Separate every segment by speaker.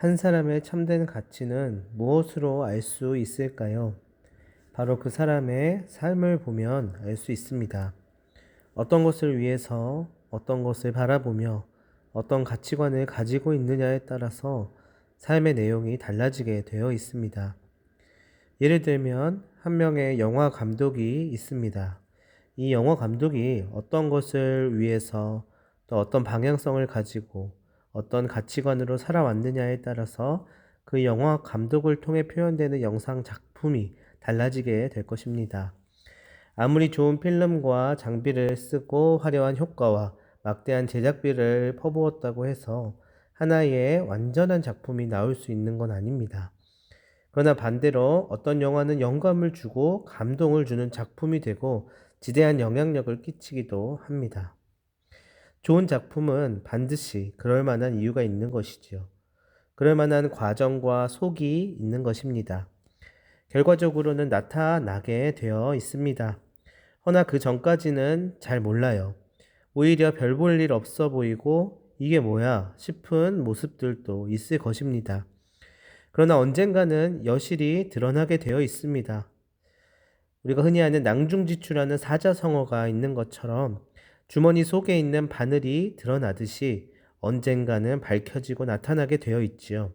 Speaker 1: 한 사람의 참된 가치는 무엇으로 알 수 있을까요? 바로 그 사람의 삶을 보면 알 수 있습니다. 어떤 것을 위해서 어떤 것을 바라보며 어떤 가치관을 가지고 있느냐에 따라서 삶의 내용이 달라지게 되어 있습니다. 예를 들면 한 명의 영화 감독이 있습니다. 이 영화 감독이 어떤 것을 위해서 또 어떤 방향성을 가지고 어떤 가치관으로 살아왔느냐에 따라서 그 영화 감독을 통해 표현되는 영상 작품이 달라지게 될 것입니다. 아무리 좋은 필름과 장비를 쓰고 화려한 효과와 막대한 제작비를 퍼부었다고 해서 하나의 완전한 작품이 나올 수 있는 건 아닙니다. 그러나 반대로 어떤 영화는 영감을 주고 감동을 주는 작품이 되고 지대한 영향력을 끼치기도 합니다. 좋은 작품은 반드시 그럴 만한 이유가 있는 것이지요. 그럴 만한 과정과 속이 있는 것입니다. 결과적으로는 나타나게 되어 있습니다. 허나 그 전까지는 잘 몰라요. 오히려 별 볼 일 없어 보이고 이게 뭐야 싶은 모습들도 있을 것입니다. 그러나 언젠가는 여실히 드러나게 되어 있습니다. 우리가 흔히 아는 낭중지추라는 사자성어가 있는 것처럼 주머니 속에 있는 바늘이 드러나듯이 언젠가는 밝혀지고 나타나게 되어 있지요.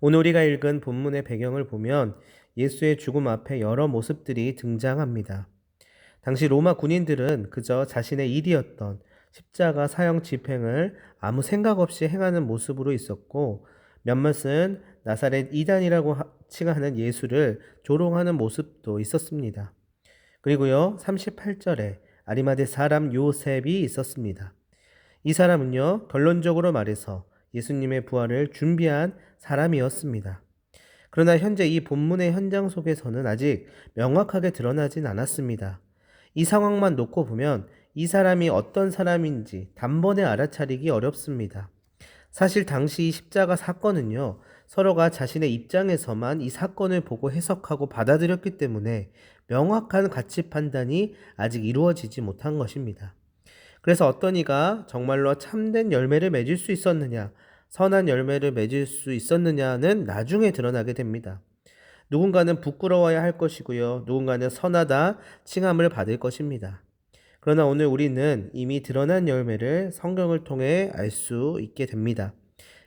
Speaker 1: 오늘 우리가 읽은 본문의 배경을 보면 예수의 죽음 앞에 여러 모습들이 등장합니다. 당시 로마 군인들은 그저 자신의 일이었던 십자가 사형 집행을 아무 생각 없이 행하는 모습으로 있었고 몇몇은 나사렛 이단이라고 칭하는 예수를 조롱하는 모습도 있었습니다. 그리고요, 38절에 아리마대 사람 요셉이 있었습니다. 이 사람은요, 결론적으로 말해서 예수님의 부활을 준비한 사람이었습니다. 그러나 현재 이 본문의 현장 속에서는 아직 명확하게 드러나진 않았습니다. 이 상황만 놓고 보면 이 사람이 어떤 사람인지 단번에 알아차리기 어렵습니다. 사실 당시 이 십자가 사건은요, 서로가 자신의 입장에서만 이 사건을 보고 해석하고 받아들였기 때문에 명확한 가치 판단이 아직 이루어지지 못한 것입니다. 그래서 어떤 이가 정말로 참된 열매를 맺을 수 있었느냐, 선한 열매를 맺을 수 있었느냐는 나중에 드러나게 됩니다. 누군가는 부끄러워야 할 것이고요. 누군가는 선하다 칭함을 받을 것입니다. 그러나 오늘 우리는 이미 드러난 열매를 성경을 통해 알 수 있게 됩니다.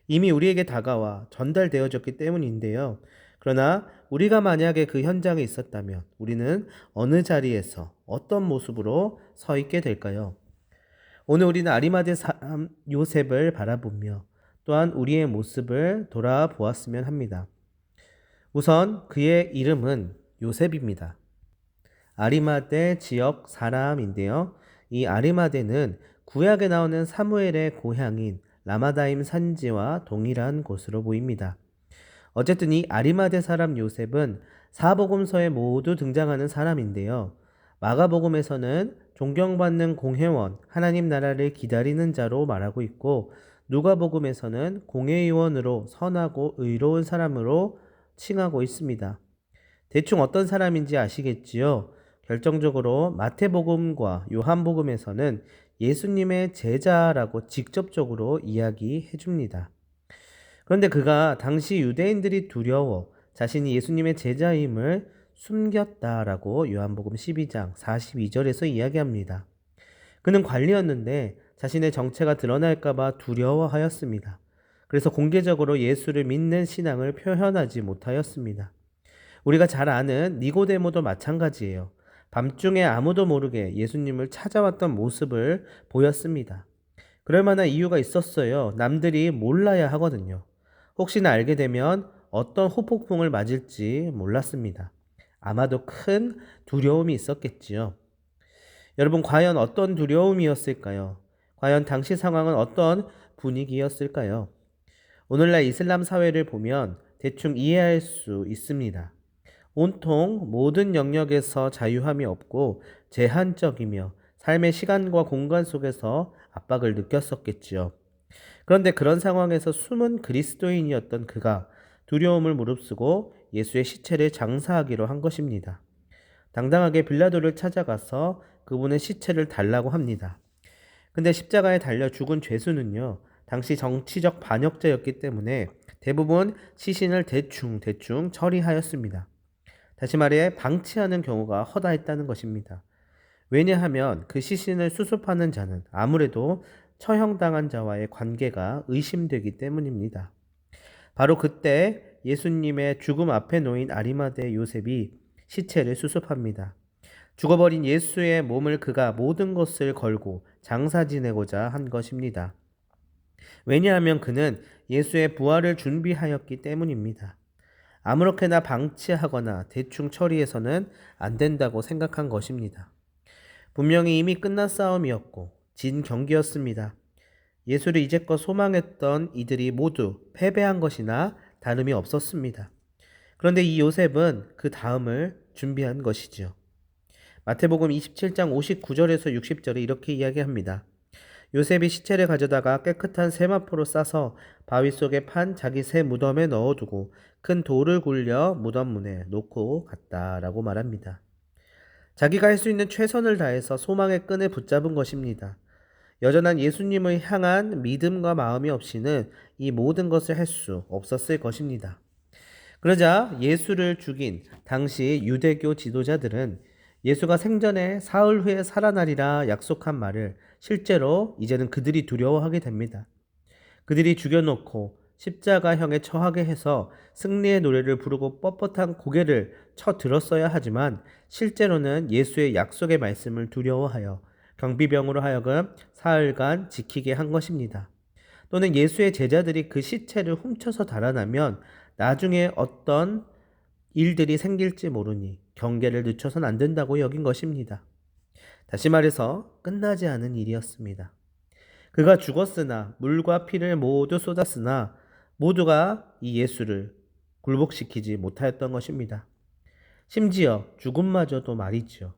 Speaker 1: 이미 우리에게 다가와 전달되어졌기 때문인데요. 그러나 우리가 만약에 그 현장에 있었다면 우리는 어느 자리에서 어떤 모습으로 서 있게 될까요? 오늘 우리는 아리마대 사람 요셉을 바라보며 또한 우리의 모습을 돌아보았으면 합니다. 우선 그의 이름은 요셉입니다. 아리마대 지역 사람인데요. 이 아리마대는 구약에 나오는 사무엘의 고향인 라마다임 산지와 동일한 곳으로 보입니다. 어쨌든 이 아리마대 사람 요셉은 사복음서에 모두 등장하는 사람인데요. 마가복음에서는 존경받는 공회원, 하나님 나라를 기다리는 자로 말하고 있고 누가복음에서는 공회의원으로 선하고 의로운 사람으로 칭하고 있습니다. 대충 어떤 사람인지 아시겠지요? 결정적으로 마태복음과 요한복음에서는 예수님의 제자라고 직접적으로 이야기해 줍니다. 그런데 그가 당시 유대인들이 두려워 자신이 예수님의 제자임을 숨겼다라고 요한복음 12장 42절에서 이야기합니다. 그는 관리였는데 자신의 정체가 드러날까봐 두려워하였습니다. 그래서 공개적으로 예수를 믿는 신앙을 표현하지 못하였습니다. 우리가 잘 아는 니고데모도 마찬가지예요. 밤중에 아무도 모르게 예수님을 찾아왔던 모습을 보였습니다. 그럴 만한 이유가 있었어요. 남들이 몰라야 하거든요. 혹시나 알게 되면 어떤 후폭풍을 맞을지 몰랐습니다. 아마도 큰 두려움이 있었겠지요. 여러분, 과연 어떤 두려움이었을까요? 과연 당시 상황은 어떤 분위기였을까요? 오늘날 이슬람 사회를 보면 대충 이해할 수 있습니다. 온통 모든 영역에서 자유함이 없고 제한적이며 삶의 시간과 공간 속에서 압박을 느꼈었겠지요. 그런데 그런 상황에서 숨은 그리스도인이었던 그가 두려움을 무릅쓰고 예수의 시체를 장사하기로 한 것입니다. 당당하게 빌라도를 찾아가서 그분의 시체를 달라고 합니다. 근데 십자가에 달려 죽은 죄수는요, 당시 정치적 반역자였기 때문에 대부분 시신을 대충 대충 처리하였습니다. 다시 말해 방치하는 경우가 허다했다는 것입니다. 왜냐하면 그 시신을 수습하는 자는 아무래도 처형당한 자와의 관계가 의심되기 때문입니다. 바로 그때 예수님의 죽음 앞에 놓인 아리마대 요셉이 시체를 수습합니다. 죽어버린 예수의 몸을 그가 모든 것을 걸고 장사 지내고자 한 것입니다. 왜냐하면 그는 예수의 부활을 준비하였기 때문입니다. 아무렇게나 방치하거나 대충 처리해서는 안 된다고 생각한 것입니다. 분명히 이미 끝난 싸움이었고 진 경기였습니다. 예수를 이제껏 소망했던 이들이 모두 패배한 것이나 다름이 없었습니다. 그런데 이 요셉은 그 다음을 준비한 것이지요. 마태복음 27장 59절에서 60절에 이렇게 이야기합니다. 요셉이 시체를 가져다가 깨끗한 세마포로 싸서 바위 속에 판 자기 새 무덤에 넣어두고 큰 돌을 굴려 무덤 문에 놓고 갔다라고 말합니다. 자기가 할 수 있는 최선을 다해서 소망의 끈을 붙잡은 것입니다. 여전한 예수님을 향한 믿음과 마음이 없이는 이 모든 것을 할 수 없었을 것입니다. 그러자 예수를 죽인 당시 유대교 지도자들은 예수가 생전에 사흘 후에 살아나리라 약속한 말을 실제로 이제는 그들이 두려워하게 됩니다. 그들이 죽여놓고 십자가형에 처하게 해서 승리의 노래를 부르고 뻣뻣한 고개를 쳐 들었어야 하지만 실제로는 예수의 약속의 말씀을 두려워하여 경비병으로 하여금 사흘간 지키게 한 것입니다. 또는 예수의 제자들이 그 시체를 훔쳐서 달아나면 나중에 어떤 일들이 생길지 모르니 경계를 늦춰선 안 된다고 여긴 것입니다. 다시 말해서 끝나지 않은 일이었습니다. 그가 죽었으나 물과 피를 모두 쏟았으나 모두가 이 예수를 굴복시키지 못하였던 것입니다. 심지어 죽음마저도 말이지요.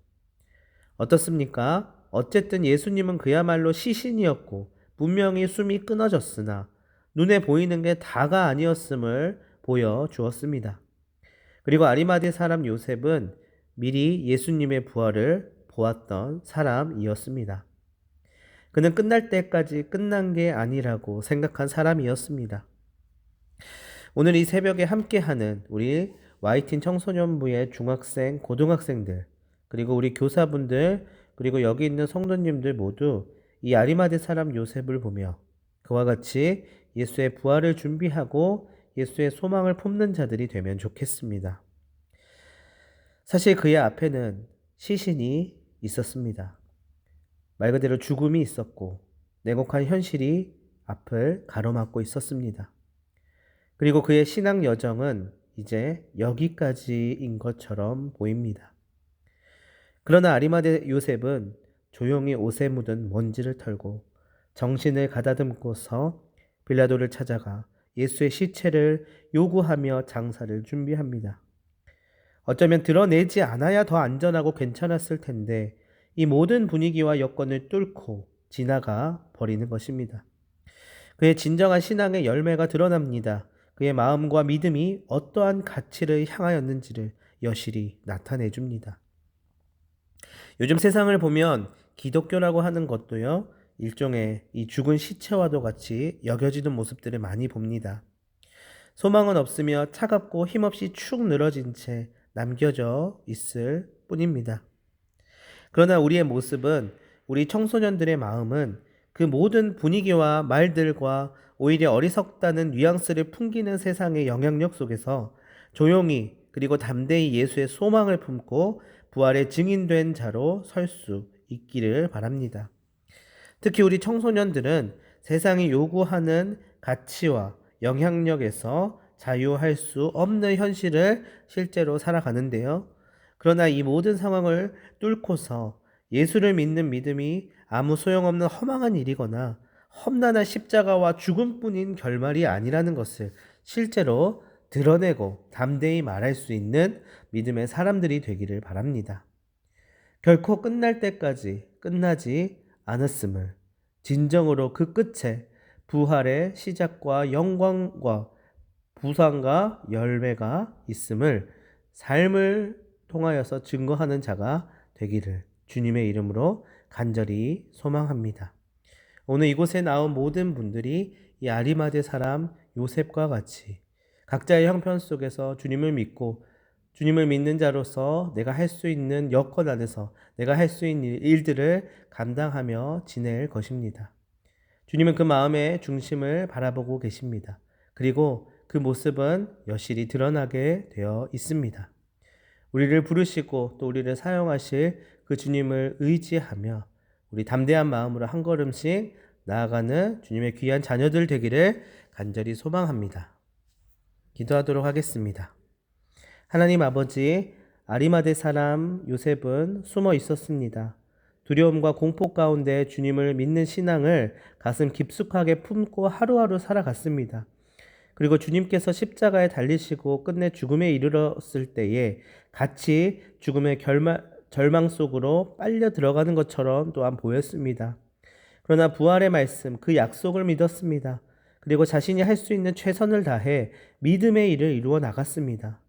Speaker 1: 어떻습니까? 어쨌든 예수님은 그야말로 시신이었고 분명히 숨이 끊어졌으나 눈에 보이는 게 다가 아니었음을 보여 주었습니다. 그리고 아리마대 사람 요셉은 미리 예수님의 부활을 보았던 사람이었습니다. 그는 끝날 때까지 끝난 게 아니라고 생각한 사람이었습니다. 오늘 이 새벽에 함께하는 우리 와이틴 청소년부의 중학생, 고등학생들, 그리고 우리 교사분들, 그리고 여기 있는 성도님들 모두 이 아리마대 사람 요셉을 보며 그와 같이 예수의 부활을 준비하고 예수의 소망을 품는 자들이 되면 좋겠습니다. 사실 그의 앞에는 시신이 있었습니다. 말 그대로 죽음이 있었고 냉혹한 현실이 앞을 가로막고 있었습니다. 그리고 그의 신앙 여정은 이제 여기까지인 것처럼 보입니다. 그러나 아리마대 요셉은 조용히 옷에 묻은 먼지를 털고 정신을 가다듬고서 빌라도를 찾아가 예수의 시체를 요구하며 장사를 준비합니다. 어쩌면 드러내지 않아야 더 안전하고 괜찮았을 텐데 이 모든 분위기와 여건을 뚫고 지나가 버리는 것입니다. 그의 진정한 신앙의 열매가 드러납니다. 그의 마음과 믿음이 어떠한 가치를 향하였는지를 여실히 나타내 줍니다. 요즘 세상을 보면 기독교라고 하는 것도요, 일종의 이 죽은 시체와도 같이 여겨지는 모습들을 많이 봅니다. 소망은 없으며 차갑고 힘없이 축 늘어진 채 남겨져 있을 뿐입니다. 그러나 우리의 모습은 우리 청소년들의 마음은 그 모든 분위기와 말들과 오히려 어리석다는 뉘앙스를 풍기는 세상의 영향력 속에서 조용히 그리고 담대히 예수의 소망을 품고 부활의 증인된 자로 설 수 있기를 바랍니다. 특히 우리 청소년들은 세상이 요구하는 가치와 영향력에서 자유할 수 없는 현실을 실제로 살아가는데요. 그러나 이 모든 상황을 뚫고서 예수를 믿는 믿음이 아무 소용없는 허망한 일이거나 험난한 십자가와 죽음뿐인 결말이 아니라는 것을 실제로 드러내고 담대히 말할 수 있는 믿음의 사람들이 되기를 바랍니다. 결코 끝날 때까지 끝나지 않았음을 진정으로 그 끝에 부활의 시작과 영광과 부상과 열매가 있음을 삶을 통하여서 증거하는 자가 되기를 주님의 이름으로 간절히 소망합니다. 오늘 이곳에 나온 모든 분들이 이 아리마대 사람 요셉과 같이 각자의 형편 속에서 주님을 믿고 주님을 믿는 자로서 내가 할 수 있는 여건 안에서 내가 할 수 있는 일들을 감당하며 지낼 것입니다. 주님은 그 마음의 중심을 바라보고 계십니다. 그리고 그 모습은 여실히 드러나게 되어 있습니다. 우리를 부르시고 또 우리를 사용하실 그 주님을 의지하며 우리 담대한 마음으로 한 걸음씩 나아가는 주님의 귀한 자녀들 되기를 간절히 소망합니다. 기도하도록 하겠습니다. 하나님 아버지, 아리마대 사람 요셉은 숨어 있었습니다. 두려움과 공포 가운데 주님을 믿는 신앙을 가슴 깊숙하게 품고 하루하루 살아갔습니다. 그리고 주님께서 십자가에 달리시고 끝내 죽음에 이르렀을 때에 같이 죽음의 결말, 절망 속으로 빨려 들어가는 것처럼 또한 보였습니다. 그러나 부활의 말씀, 그 약속을 믿었습니다. 그리고 자신이 할 수 있는 최선을 다해 믿음의 일을 이루어 나갔습니다.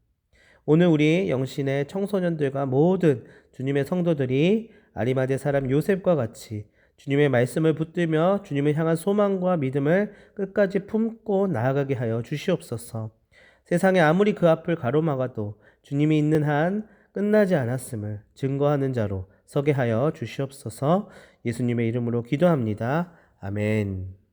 Speaker 1: 오늘 우리 영신의 청소년들과 모든 주님의 성도들이 아리마대 사람 요셉과 같이 주님의 말씀을 붙들며 주님을 향한 소망과 믿음을 끝까지 품고 나아가게 하여 주시옵소서. 세상에 아무리 그 앞을 가로막아도 주님이 있는 한 끝나지 않았음을 증거하는 자로 서게 하여 주시옵소서. 예수님의 이름으로 기도합니다. 아멘.